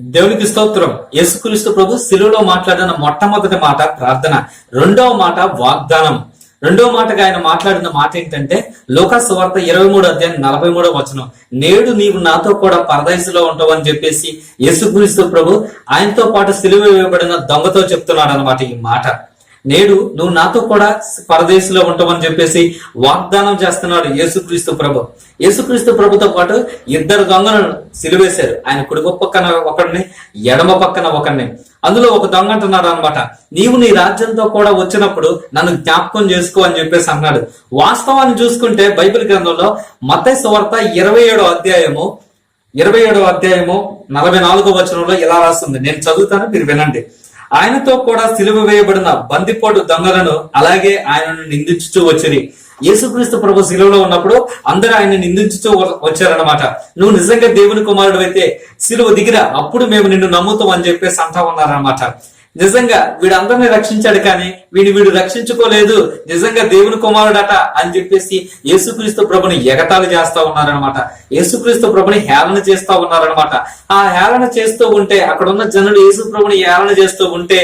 దేవునికి స్తోత్రం. యేసుక్రీస్తు ప్రభు శిలువలో మాట్లాడిన మొట్టమొదటి మాట ప్రార్థన. రెండవ మాట వాగ్దానం. రెండవ మాటగా ఆయన మాట్లాడిన మాట ఏంటంటే లోకా సువార్త ఇరవై మూడు అధ్యాయం నలభై మూడో వచనం. నేడు నీవు నాతో కూడా పరదయసులో ఉంటావు అని చెప్పేసి యేసుక్రీస్తు ప్రభు ఆయనతో పాటు సిలువ వేయబడిన దొంగతో చెప్తున్నాడు అనమాట ఈ మాట. నేడు నువ్వు నాతో కూడా పరదేశంలో ఉంటావని చెప్పేసి వాగ్దానం చేస్తున్నాడు యేసుక్రీస్తు ప్రభు. యేసుక్రీస్తు ప్రభుతో పాటు ఇద్దరు దొంగలను సిలువేశారు. ఆయన కుడిగొప్ప పక్కన ఒకరిని ఎడమ పక్కన ఒకరిని అందులో ఒక దొంగ అంటున్నాడు అనమాట నీవు నీ రాజ్యంతో కూడా వచ్చినప్పుడు నన్ను జ్ఞాపకం చేసుకో అని చెప్పేసి అన్నాడు. వాస్తవాన్ని చూసుకుంటే బైబిల్ గ్రంథంలో మత సువార్త ఇరవై ఏడో అధ్యాయము ఇరవై ఏడో అధ్యాయము నలభై నాలుగో వచనంలో ఇలా రాస్తుంది. నేను చదువుతాను మీరు వినండి. ఆయనతో కూడా సిలువ వేయబడిన బందిపోటు దొంగలను అలాగే ఆయనను నిందించుతూ వచ్చింది యేసుక్రీస్తు ప్రభు శిలువలో ఉన్నప్పుడు అందరూ ఆయన నిందించుతూ వచ్చారనమాట నువ్వు నిజంగా దేవుని కుమారుడు అయితే శిలువ దిగిరా అప్పుడు మేము నిన్ను నమ్ముతాం అని చెప్పేసి అంటా ఉన్నారనమాట నిజంగా వీడందరిని రక్షించాడు కానీ వీడు వీడు రక్షించుకోలేదు. నిజంగా దేవుని కుమారుడట అని చెప్పేసి యేసుక్రీస్తు ప్రభుని ఎగతాళి చేస్తా ఉన్నారనమాట యేసుక్రీస్తు ప్రభుని హేళన చేస్తా ఉన్నారనమాట ఆ హేళన చేస్తూ ఉంటే అక్కడ ఉన్న జనులు యేసు ప్రభుని హేళన చేస్తూ ఉంటే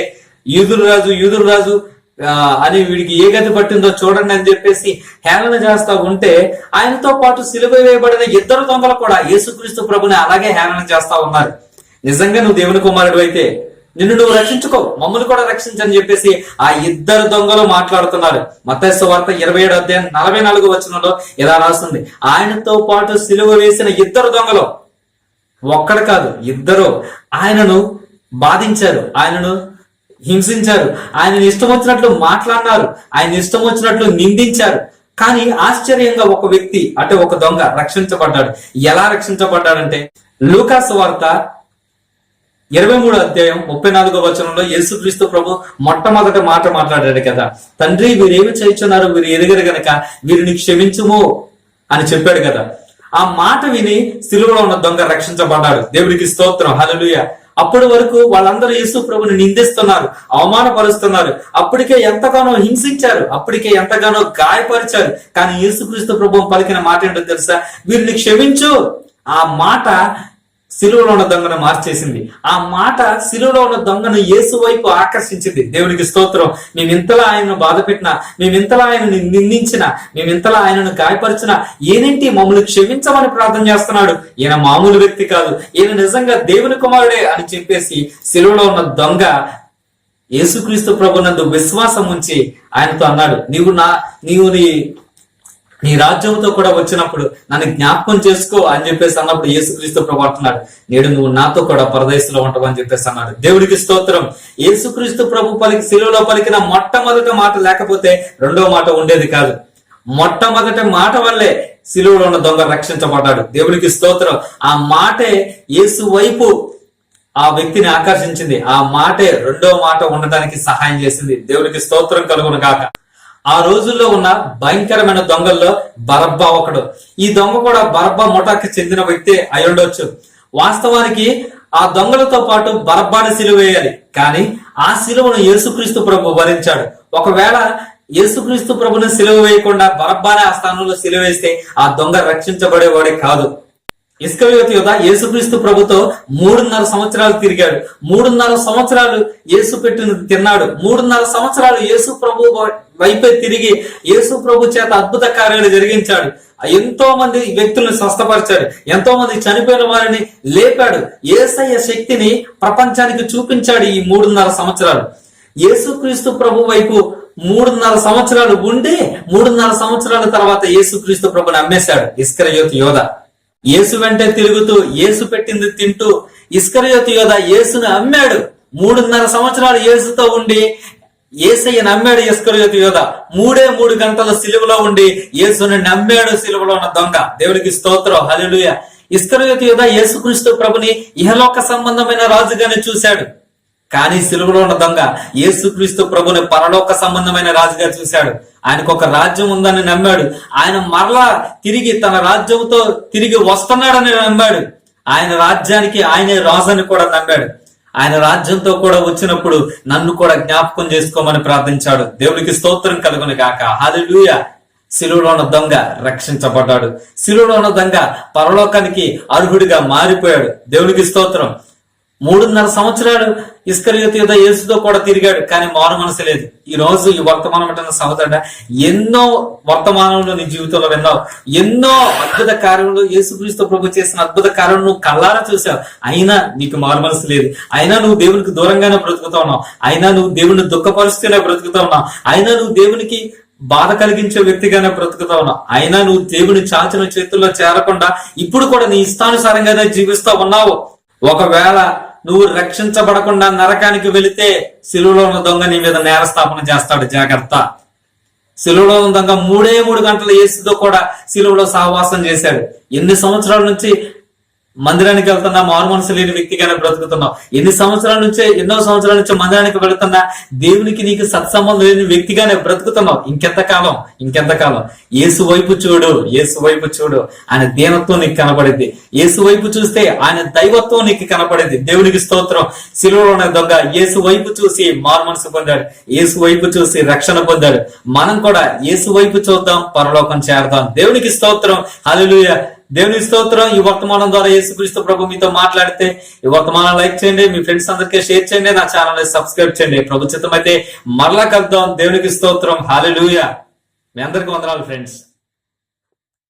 యూదురు రాజు యూదురు రాజు ఆ, అని వీడికి ఏ గతి పట్టిందో చూడండి అని చెప్పేసి హేళన చేస్తా ఉంటే ఆయనతో పాటు సిలువ వేయబడిన ఇద్దరు దొంగలు కూడా యేసుక్రీస్తు ప్రభుని అలాగే హేళన చేస్తా ఉన్నారు. నిజంగా నువ్వు దేవుని కుమారుడు అయితే నిన్ను నువ్వు రక్షించుకో మమ్మల్ని కూడా రక్షించని చెప్పేసి ఆ ఇద్దరు దొంగలు మాట్లాడుతున్నారు. మతస్సు వార్త ఇరవై ఏడు అధ్యాయం నలభై నాలుగు వచనంలో ఇలా రాస్తుంది. ఆయనతో పాటు సిలువ వేసిన ఇద్దరు దొంగలు ఒక్కడు కాదు ఇద్దరు ఆయనను బాధించారు ఆయనను హింసించారు ఆయన ఇష్టం వచ్చినట్లు మాట్లాడినారు ఆయన ఇష్టం వచ్చినట్లు నిందించారు. కానీ ఆశ్చర్యంగా ఒక వ్యక్తి అంటే ఒక దొంగ రక్షించబడ్డాడు. ఎలా రక్షించబడ్డాడంటే లూకాస్ వార్త ఇరవై మూడు అధ్యాయం ముప్పై నాలుగో వచనంలో యేసుక్రీస్తు ప్రభు మొట్టమొదటి మాట మాట్లాడాడు కదా. తండ్రి వీరేమి చేయించున్నారు? వీరు ఎరుగరు గనక వీరిని క్షమించుము అని చెప్పాడు కదా. ఆ మాట విని సిలువలో ఉన్న దొంగ రక్షించబడ్డాడు. దేవుడికి స్తోత్రం. హలలుయ అప్పటి వరకు వాళ్ళందరూ యేసు ప్రభుని నిందిస్తున్నారు అవమానపరుస్తున్నారు. అప్పటికే ఎంతగానో హింసించారు అప్పటికే ఎంతగానో గాయపరిచారు. కానీ యేసుక్రీస్తు ప్రభు పలికిన మాట ఏంటో తెలుసా? వీరిని క్షమించు. ఆ మాట సిలువలో ఉన్న దొంగను మార్చేసింది. ఆ మాట సిలువలో ఉన్న దొంగను యేసు వైపు ఆకర్షించింది. దేవునికి స్తోత్రం. మేము ఇంతలా ఆయనను బాధ పెట్టినా మేము ఇంతలా ఆయనను నిందించిన మేము ఇంతలా ఆయనను గాయపరిచిన ఏనేంటి మమ్మల్ని క్షమించమని ప్రార్థన చేస్తున్నాడు? ఈయన మామూలు వ్యక్తి కాదు. ఈయన నిజంగా దేవుని కుమారుడే అని చెప్పేసి సిలువలో ఉన్న దొంగ యేసుక్రీస్తు ప్రభునందు విశ్వాసం ఉంచి ఆయనతో అన్నాడు నీవు నా నీవు నీ నీ రాజ్యంతో కూడా వచ్చినప్పుడు నన్ను జ్ఞాపకం చేసుకో అని చెప్పేసి అన్నప్పుడు యేసుక్రీస్తు ప్రభు అంటున్నాడు. నేడు నువ్వు నాతో కూడా పరదేశంలో ఉంటావు అని చెప్పేసి అన్నాడు. దేవుడికి స్తోత్రం. యేసుక్రీస్తు ప్రభు పలికి శిలువలో పలికిన మొట్టమొదటి మాట లేకపోతే రెండో మాట ఉండేది కాదు. మొట్టమొదటి మాట వల్లే శిలువలో ఉన్న దొంగ రక్షించబడ్డాడు. దేవుడికి స్తోత్రం. ఆ మాటే యేసు వైపు ఆ వ్యక్తిని ఆకర్షించింది. ఆ మాటే రెండో మాట ఉండడానికి సహాయం చేసింది. దేవుడికి స్తోత్రం కలుగును కాక ఆ రోజుల్లో ఉన్న భయంకరమైన దొంగల్లో బరబ్బా ఒకడు. ఈ దొంగ కూడా బరబ్బా ముఠాకి చెందిన వ్యక్తి అయి ఉండొచ్చు. వాస్తవానికి ఆ దొంగలతో పాటు బరబ్బాని సిలువేయాలి కానీ ఆ సిలువను యేసుక్రీస్తు ప్రభు భరించాడు ఒకవేళ యేసుక్రీస్తు ప్రభుని సిలువ వేయకుండా బరబ్బానే ఆ స్థానంలో సిలువేస్తే ఆ దొంగ రక్షించబడేవాడే కాదు. ఇస్కరియోతి యోధ యేసుక్రీస్తు ప్రభుతో మూడున్నర సంవత్సరాలు తిరిగాడు. మూడున్నర సంవత్సరాలు యేసు పెట్టిన తిన్నాడు. మూడున్నర సంవత్సరాలు యేసు ప్రభు వైపే తిరిగి యేసు ప్రభు చేత అద్భుత కార్యాలు జరిగించాడు. ఎంతో మంది వ్యక్తులను స్వస్థపరిచాడు. ఎంతో మంది చనిపోయిన వారిని లేపాడు. ఏసయ్య శక్తిని ప్రపంచానికి చూపించాడు ఈ మూడున్నర సంవత్సరాలు. యేసుక్రీస్తు ప్రభు వైపు మూడున్నర సంవత్సరాలు ఉండి మూడున్నర సంవత్సరాల తర్వాత యేసుక్రీస్తు ప్రభుని అమ్మేశాడు ఇస్కరయోతి యోధ. యేసు వెంటే తిరుగుతూ యేసు పెట్టింది తింటూ ఇస్కరయోతి యోధ యేసుని అమ్మాడు. మూడున్నర సంవత్సరాలు యేసుతో ఉండి ఏసయ్య నమ్మాడు ఇస్కరయోతి యోధ మూడే మూడు గంటల సిలువలో ఉండి యేసుని నమ్మాడు సిలువలో ఉన్న దొంగ. దేవుడికి స్తోత్రం. హల్లెలూయా. ఇస్కరయోతి యోధ యేసుక్రీస్తు ప్రభుని ఇహలోక సంబంధమైన రాజుగానే చూశాడు. కానీ సిలువలో ఉన్న దొంగ యేసుక్రీస్తు ప్రభుని పరలోక సంబంధమైన రాజుగా చూశాడు. ఆయనకు ఒక రాజ్యం ఉందని నమ్మాడు. ఆయన మరలా తిరిగి తన రాజ్యంతో తిరిగి వస్తున్నాడని నమ్మాడు. ఆయన రాజ్యానికి ఆయనే రాజని కూడా నమ్మాడు. ఆయన రాజ్యంతో కూడా వచ్చినప్పుడు నన్ను కూడా జ్ఞాపకం చేసుకోమని ప్రార్థించాడు. దేవుడికి స్తోత్రం కలుగును గాక. హాలెలూయ శిలువలో ఉన్న దొంగ రక్షించబడ్డాడు. శిలువలో ఉన్న దొంగ పరలోకానికి అర్హుడిగా మారిపోయాడు. దేవుడికి స్తోత్రం. మూడున్నర సంవత్సరాలు ఇస్కరియోతు యుద్ధ యేసుతో కూడా తిరిగాడు కానీ మారు మనసు లేదు. ఈ రోజు ఈ వర్తమానం అంటే సహోదరుడ ఎన్నో వర్తమానంలో నీ జీవితంలో విన్నావు ఎన్నో అద్భుత కార్యములు యేసుక్రీస్తు ప్రభు చేసిన అద్భుత కార్యం నువ్వు కళ్ళారా చూసావు. అయినా నీకు మారు మనసు లేదు. అయినా నువ్వు దేవునికి దూరంగానే బ్రతుకుతా ఉన్నావు. అయినా నువ్వు దేవుని దుఃఖపరుస్తూనే బ్రతుకుతా ఉన్నావు. అయినా నువ్వు దేవునికి బాధ కలిగించే వ్యక్తిగానే బ్రతుకుతా ఉన్నావు. అయినా నువ్వు దేవుని చాచిన చేతుల్లో చేరకుండా ఇప్పుడు కూడా నీ ఇష్టానుసారంగానే జీవిస్తా ఉన్నావు. ఒకవేళ నువ్వు రక్షించబడకుండా నరకానికి వెళితే సిలువలో ఉన్న దొంగ నీ మీద నేరస్థాపన చేస్తాడు. జాగ్రత్త. సిలువలో ఉన్న దొంగ మూడే మూడు గంటల ఏసుతో కూడా సిలువలో సహవాసం చేశాడు. ఎన్ని సంవత్సరాల నుంచి మందిరానికి వెళ్తున్నా మారు మనసు లేని వ్యక్తిగానే బ్రతుకుతున్నావు. ఎన్ని సంవత్సరాల నుంచే ఎన్నో సంవత్సరాల నుంచి మందిరానికి వెళుతున్నా దేవునికి నీకు సత్సంబంధం లేని వ్యక్తిగానే బ్రతుకుతున్నావు. ఇంకెంత కాలం? ఇంకెంత కాలం? ఏసు వైపు చూడు ఏసు వైపు చూడు. ఆయన దీనత్వం నీకు కనపడింది. ఏసు వైపు చూస్తే ఆయన దైవత్వం నీకు కనపడింది. దేవునికి స్తోత్రం. సిలువలో ఉన్న దొంగ ఏసు వైపు చూసి మారు మనసు పొందాడు. ఏసు వైపు చూసి రక్షణ పొందాడు. మనం కూడా ఏసు వైపు చూద్దాం పరలోకం చేరదాం. దేవునికి స్తోత్రం. హల్లెలూయా. దేవుని స్తోత్రం ఈ వర్తమానం ద్వారా యేసుక్రీస్తు ప్రభు మీతో మాట్లాడితే ఈ వర్తమానం లైక్ చేయండి మీ ఫ్రెండ్స్ అందరికీ షేర్ చేయండి నా ఛానల్ సబ్స్క్రైబ్ చేయండి. ప్రభుత్వం అయితే మరలా కలుద్దాం. దేవునికి స్తోత్రం. హాలెలూయా. మీ అందరికి వందనాలు ఫ్రెండ్స్.